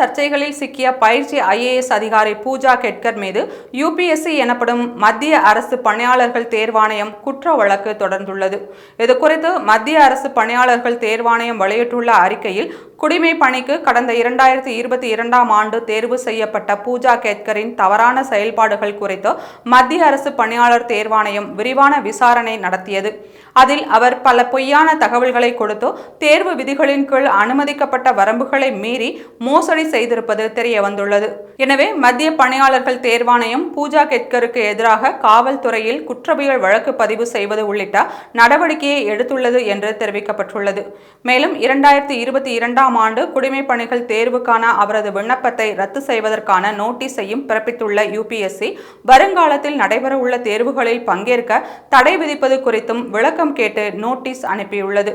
சர்ச்சைகளில் சிக்கிய பயிற்சி ஐஏஎஸ் அதிகாரி பூஜா கெட்கர் மீது யுபிஎஸ்சி எனப்படும் மத்திய அரசு பணியாளர்கள் தேர்வாணையம் குற்ற வழக்கு தொடர்ந்துள்ளது. இது குறித்து மத்திய அரசு பணியாளர்கள் தேர்வாணையம் வெளியிட்டுள்ள அறிக்கையில் குடிமை பணிக்கு கடந்த இரண்டாயிரத்தி இருபத்தி இரண்டாம் ஆண்டு தேர்வு செய்யப்பட்ட பூஜா கேட்கரின் தவறான செயல்பாடுகள் குறித்து மத்திய அரசு பணியாளர் தேர்வாணையம் விரிவான விசாரணை நடத்தியது. அதில் அவர் பல பொய்யான தகவல்களை கொடுத்து தேர்வு விதிகளின் கீழ் அனுமதிக்கப்பட்ட வரம்புகளை மீறி மோசடி செய்திருப்பது தெரிய வந்துள்ளது எனவே மத்திய பணியாளர்கள் தேர்வாணையம் பூஜா கெட்கருக்கு எதிராக காவல்துறையில் குற்றவியல் வழக்கு பதிவு செய்வது உள்ளிட்ட நடவடிக்கையை எடுத்துள்ளது என்று தெரிவிக்கப்பட்டுள்ளது. மேலும் இரண்டாயிரத்தி இருபத்தி இரண்டாம் ஆண்டு குடிமை பணிகள் தேர்வுக்கான அவரது விண்ணப்பத்தை ரத்து செய்வதற்கான நோட்டீஸையும் பிறப்பித்துள்ள யுபிஎஸ்சி வருங்காலத்தில் நடைபெறவுள்ள தேர்வுகளில் பங்கேற்க தடை விதிப்பது குறித்தும் விளக்கம் கேட்டு நோட்டீஸ் அனுப்பியுள்ளது.